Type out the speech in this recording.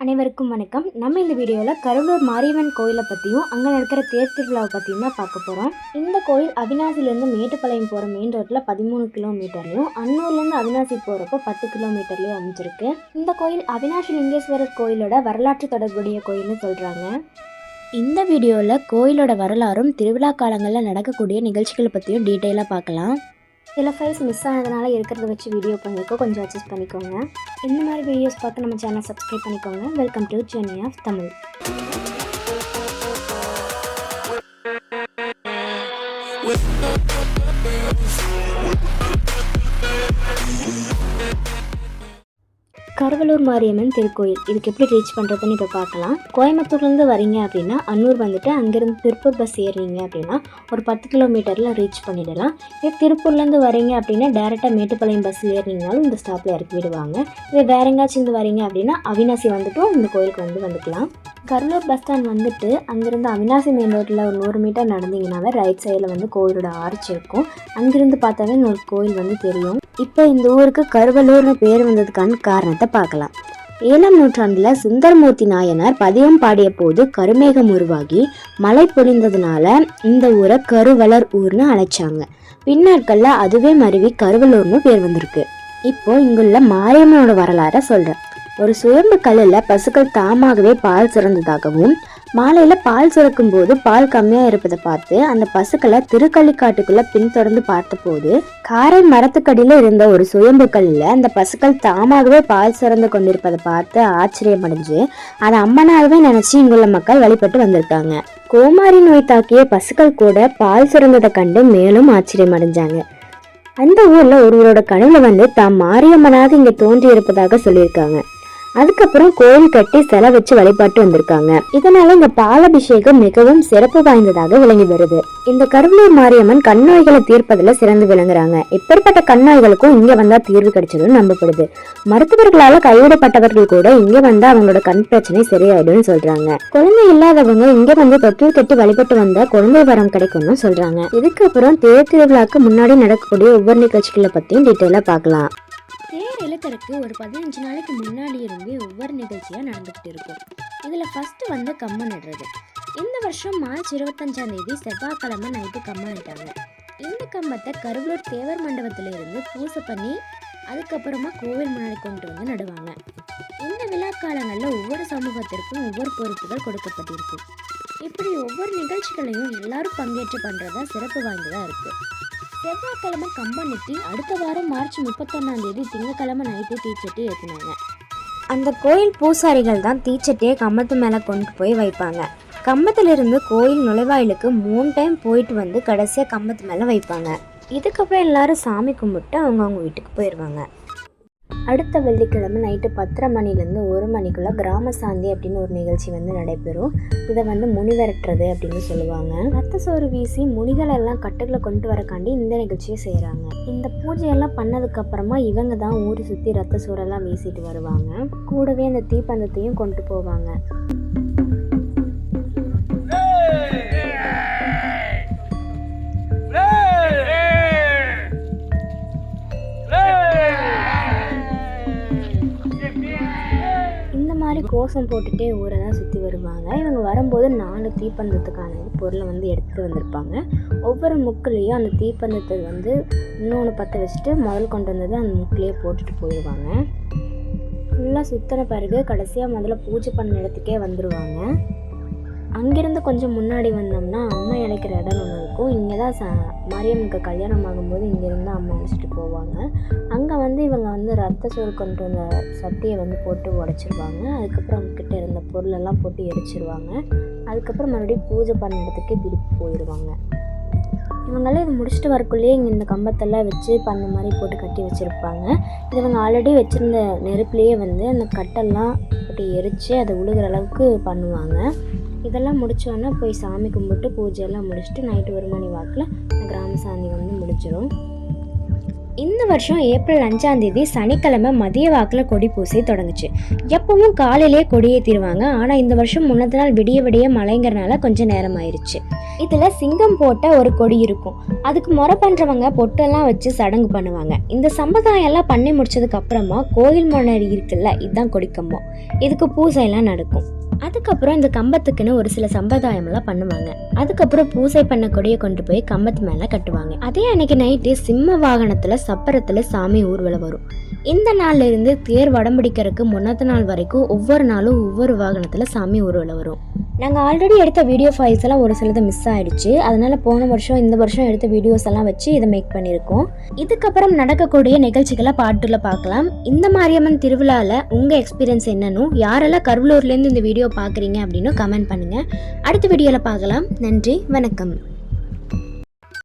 அனைவருக்கும் வணக்கம். நம்ம இந்த வீடியோவில் கருவூர் மாரியம்மன் கோயிலை பற்றியும் அங்கே நடக்கிற தேர் திருவிழாவை பற்றியும் தான் பார்க்க போகிறோம் இந்த கோயில் அவினாசிலேருந்து மேட்டுப்பாளையம் போகிற மெயின் ரோட்டில் பதிமூணு கிலோமீட்டர்லையும் அன்னூர்லேருந்து அவினாசி போகிறப்போ பத்து கிலோமீட்டர்லையும் அமைஞ்சிருக்கு. இந்த கோயில் அவினாசி லிங்கேஸ்வரர் கோயிலோட வரலாற்று தொடர்புடைய கோயில்னு சொல்கிறாங்க இந்த வீடியோவில் கோயிலோட வரலாறும் திருவிழா காலங்களில் நடக்கக்கூடிய நிகழ்ச்சிகளை பற்றியும் டீட்டெயிலாக பார்க்கலாம். சில ஃபைல்ஸ் மிஸ் ஆனதுனால இருக்கிறத வச்சு வீடியோ பண்ணிக்கோ கொஞ்சம் அட்ஜஸ்ட் பண்ணிக்கோங்க. இந்த மாதிரி வீடியோஸ் பார்த்து நம்ம சேனல் சப்ஸ்கிரைப் பண்ணிக்கோங்க. Welcome to journey of Tamil Karuvalur Mariamman திருக்கோயில். இதுக்கு எப்படி ரீச் பண்ணுறதுன்னு இப்போ பார்க்கலாம். கோயம்புத்தூர்லேருந்து வரீங்க அப்படின்னா அன்னூர் வந்துட்டு அங்கேருந்து திருப்பூர் பஸ் ஏறினீங்க அப்படின்னா ஒரு பத்து கிலோமீட்டரில் ரீச் பண்ணிடலாம். இதே திருப்பூர்லேருந்து வரீங்க அப்படின்னா டேரெக்டாக மேட்டுப்பாளையம் பஸ் ஏறினீங்கனாலும் இந்த ஸ்டாப்பில் இறக்கி விடுவாங்க. இதே வேற எங்கேயாச்சும் இருந்து வரீங்க அப்படின்னா அவினாசி வந்துட்டும் இந்த கோயிலுக்கு வந்து வந்துக்கலாம். கரூர் பஸ் ஸ்டாண்ட் வந்துட்டு அங்கேருந்து அவினாசி மெயின் ரோட்டில் ஒரு நூறு மீட்டர் நடந்தீங்கனாவே ரைட் சைடில் வந்து கோயிலோட ஆர்ச் இருக்கும். அங்கேருந்து பார்த்தாவே ஒரு கோயில் வந்து தெரியும். இப்போ இந்த ஊருக்கு கருவலூர்னு பேர் வந்ததுக்கான காரணத்தை பார்க்கலாம். ஏழாம் நூற்றாண்டில் சுந்தரமூர்த்தி நாயனார் பதியம் பாடிய போது கருமேகம் உருவாகி மழை பொழிந்ததுனால இந்த ஊரை கருவலர் ஊர்னு அழைச்சாங்க. பின்னாட்களில் அதுவே மருவி கருவலூர்னு பேர் வந்திருக்கு. இப்போ இங்குள்ள மாரியம்மனோட வரலாறை சொல்கிறேன் ஒரு சுயம்பு கல்லில் பசுக்கள் தாமாகவே பால் சுரந்ததாகவும் மாலையில் பால் சுரக்கும் போது பால் கம்மியாக இருப்பதை பார்த்து அந்த பசுக்களை திருக்கள்ளிக்காட்டுக்குள்ளே பின்தொடர்ந்து பார்த்தபோது காரை மரத்துக்கடியில் இருந்த ஒரு சுயம்பு கல்லில் அந்த பசுக்கள் தாமாகவே பால் சுரந்து கொண்டிருப்பதை பார்த்து ஆச்சரியமடைஞ்சு அதை அம்மனாகவே நினச்சி இங்குள்ள மக்கள் வழிபட்டு வந்திருக்காங்க. கோமாரி நோய் தாக்கிய பசுக்கள் கூட பால் சுரந்ததை கண்டு மேலும் ஆச்சரியமடைஞ்சாங்க. அந்த ஊரில் ஒருவரோட கனவுல வந்து தாம் மாரியம்மனாக இங்கே தோன்றி இருப்பதாக சொல்லியிருக்காங்க. அதுக்கப்புறம் கோயில் கட்டி சிலை வச்சு வழிபாட்டு வந்திருக்காங்க. இதனால இந்த பாலபிஷேகம் மிகவும் சிறப்பு வாய்ந்ததாக விளங்கி வருது. இந்த கருவூர் மாரியம்மன் கண்ணோய்களை தீர்ப்பதுல தீர்ப்பதில் சிறந்து விளங்குறாங்க. இப்பேற்பட்ட கண்ணோய்களுக்கும் இங்க வந்தா தீர்வு கிடைச்சதுன்னு நம்பப்படுது. மருத்துவர்களால கைவிடப்பட்டவர்கள் கூட இங்க வந்தா அவங்களோட கண் பிரச்சனை சரியாயிடும்னு சொல்றாங்க. குழந்தை இல்லாதவங்க இங்க வந்து தொற்று கட்டி வழிபட்டு வந்த குழந்தை வரம் கிடைக்கும்னு சொல்றாங்க. இதுக்கப்புறம் தேர் திருவிழாக்கு முன்னாடி நடக்கக்கூடிய ஒவ்வொரு நிகழ்ச்சிகளை பத்தியும் டீட்டெயிலா பார்க்கலாம். தேர் இழுக்கறதுக்கு ஒரு பதினஞ்சு நாளைக்கு முன்னாடி இருந்தே ஒவ்வொரு நிகழ்ச்சியாக நடந்துக்கிட்டு இருக்கும். இதில் ஃபஸ்ட்டு வந்து கம்மன் நடுறது. இந்த வருஷம் மார்ச் இருபத்தஞ்சாம் தேதி செவ்வாய்க்கிழமை நைட்டு கம்மன் நட்டாங்க. இந்த கம்பத்தை கருவூர் தேவர் மண்டபத்தில் இருந்து பூசை பண்ணி அதுக்கப்புறமா கோவில் முன்னாடி கொண்டு வந்து நடுவாங்க. இந்த விழா காலங்களில் ஒவ்வொரு சமூகத்திற்கும் ஒவ்வொரு பொறுப்புகள் கொடுக்கப்பட்டிருக்கும் இப்படி ஒவ்வொரு நிகழ்ச்சிகளையும் எல்லாரும் பங்கேற்று பண்ணுறதா சிறப்பு வாய்ந்ததாக இருக்குது செவ்வாய்க்கிழமை கம்பம் அடுத்த வாரம் மார்ச் முப்பத்தொன்னாம் தேதி திங்கக்கிழமை நைட்டு தீச்சட்டி ஏற்றினாங்க அந்த கோயில் பூசாரிகள் தான் தீச்சட்டியை கம்பத்து மேலே கொண்டு போய் வைப்பாங்க. கம்பத்திலிருந்து கோயில் நுழைவாயிலுக்கு மூணு டைம் போயிட்டு வந்து கடைசியாக கம்பத்து மேலே வைப்பாங்க. இதுக்கப்புறம் எல்லாரும் சாமி கும்பிட்டு அவங்கவுங்க வீட்டுக்கு போயிடுவாங்க அடுத்த வெள்ளிக்கிழமை நைட்டு பத்தரை மணிலேருந்து ஒரு மணிக்குள்ளே கிராம சாந்தி அப்படின்னு ஒரு நிகழ்ச்சி வந்து நடைபெறும். இதை வந்து முனி விரட்டுறது அப்படின்னு சொல்லுவாங்க. ரத்த சோறு வீசி முனிகளெல்லாம் கட்டுகளை கொண்டு வரக்காண்டி இந்த நிகழ்ச்சியை செய்கிறாங்க இந்த பூஜையெல்லாம் பண்ணதுக்கப்புறமா இவங்க தான் ஊரை சுற்றி ரத்த சோறெல்லாம் வீசிட்டு வருவாங்க. கூடவே அந்த தீப்பந்தத்தையும் கொண்டு போவாங்க. கோஷம் போட்டுகிட்டே ஊரை தான் சுற்றி வருவாங்க. இவங்க வரும்போது நாலு தீப்பந்தத்துக்கான பொருளை வந்து எடுத்துகிட்டு வந்திருப்பாங்க. ஒவ்வொரு முக்குலேயும் அந்த தீப்பந்தத்தை வந்து இன்னொன்று பற்ற வச்சுட்டு முதல் கொண்டு வந்தது அந்த முக்கிலேயே போட்டுட்டு போயிடுவாங்க. ஃபுல்லாக சுற்றின பிறகு கடைசியாக முதல்ல பூஜை பண்ண இடத்துக்கே வந்துடுவாங்க அங்கேருந்து கொஞ்சம் முன்னாடி வந்தோம்னா அம்மா இழைக்கிற இடம் ஒன்று இருக்கும். இங்கே தான் ச மாரியம்மனுக்கு கல்யாணம் ஆகும்போது இங்கேருந்து அம்மா இழைச்சிட்டு போவாங்க. அங்கே வந்து இவங்க வந்து ரத்த சோறு கொண்டு வந்த சட்டியை வந்து போட்டு உடச்சிருவாங்க. அதுக்கப்புறம் அவங்கக்கிட்ட இருந்த பொருளெல்லாம் போட்டு எரிச்சிருவாங்க. அதுக்கப்புறம் மறுபடியும் பூஜை பண்ண இடத்துக்கே திருப்பி போயிடுவாங்க இவங்கெல்லாம் இது முடிச்சுட்டு வரக்குள்ளேயே இங்கே இந்த கம்பத்தெல்லாம் வச்சு பண்ண மாதிரி போட்டு கட்டி வச்சுருப்பாங்க. இது இவங்க ஆல்ரெடி வச்சுருந்த நெருப்புலேயே வந்து அந்த கட்டெல்லாம் போட்டு எரித்து அதை உழுகிற அளவுக்கு பண்ணுவாங்க. இதெல்லாம் முடிச்சோன்னே போய் சாமி கும்பிட்டு பூஜையெல்லாம் முடிச்சுட்டு நைட்டு ஒரு மணி வாக்கில் கிராம சாமி வந்து முடிச்சிடும் இந்த வருஷம் ஏப்ரல் அஞ்சாம் தேதி சனிக்கிழமை மதிய வாக்கில் கொடி பூசை தொடங்குச்சு. எப்பவும் காலையிலே கொடியேற்றிடுவாங்க ஆனால் இந்த வருஷம் முன்னத்த நாள் விடிய விடிய மழைங்கிறனால கொஞ்சம் நேரம் ஆயிடுச்சு இதில் சிங்கம் போட்ட ஒரு கொடி இருக்கும். அதுக்கு முறை பண்ணுறவங்க பொட்டெல்லாம் வச்சு சடங்கு பண்ணுவாங்க. இந்த சம்பிரதாயம் எல்லாம் பண்ணி முடிச்சதுக்கு அப்புறமா கோயில் மன்னர் இருக்குல்ல இதுதான் கொடிக்கம்பம். இதுக்கு பூசை எல்லாம் நடக்கும். அதுக்கப்புறம் இந்த கம்பத்துக்குன்னு ஒரு சில சம்பிரதாயம்லாம் பண்ணுவாங்க. அதுக்கப்புறம் பூசை பண்ண கொடியை கொண்டு போய் கம்பத்து மேலே கட்டுவாங்க. அதே அன்னைக்கு நைட்டு சிம்ம வாகனத்தில் சப்பரத்தில் சாமி ஊர்வலம் வரும். இந்த நாள்ல இருந்து தேர் வடம்பிடிக்கிறதுக்கு முன்னத்த நாள் வரைக்கும் ஒவ்வொரு நாளும் ஒவ்வொரு வாகனத்தில் சாமி ஊர்வலம் வரும். நாங்கள் ஆல்ரெடி எடுத்த வீடியோ ஃபைல்ஸ் எல்லாம் ஒரு சிலது மிஸ் ஆயிடுச்சு. அதனால போன வருஷம் இந்த வருஷம் எடுத்த வீடியோஸ் எல்லாம் வச்சு இதை மேக் பண்ணியிருக்கோம். இதுக்கப்புறம் நடக்கக்கூடிய நிகழ்ச்சிகளை பாட்டுல பார்க்கலாம். இந்த மாரியம்மன் திருவிழாவில் உங்கள் எக்ஸ்பீரியன்ஸ் என்னன்னு யாரெல்லாம் கருவலூர்லேருந்து இந்த வீடியோ பார்க்குறீங்க அப்படின்னு கமெண்ட் பண்ணுங்கள் அடுத்த வீடியோவில் பார்க்கலாம். நன்றி வணக்கம்.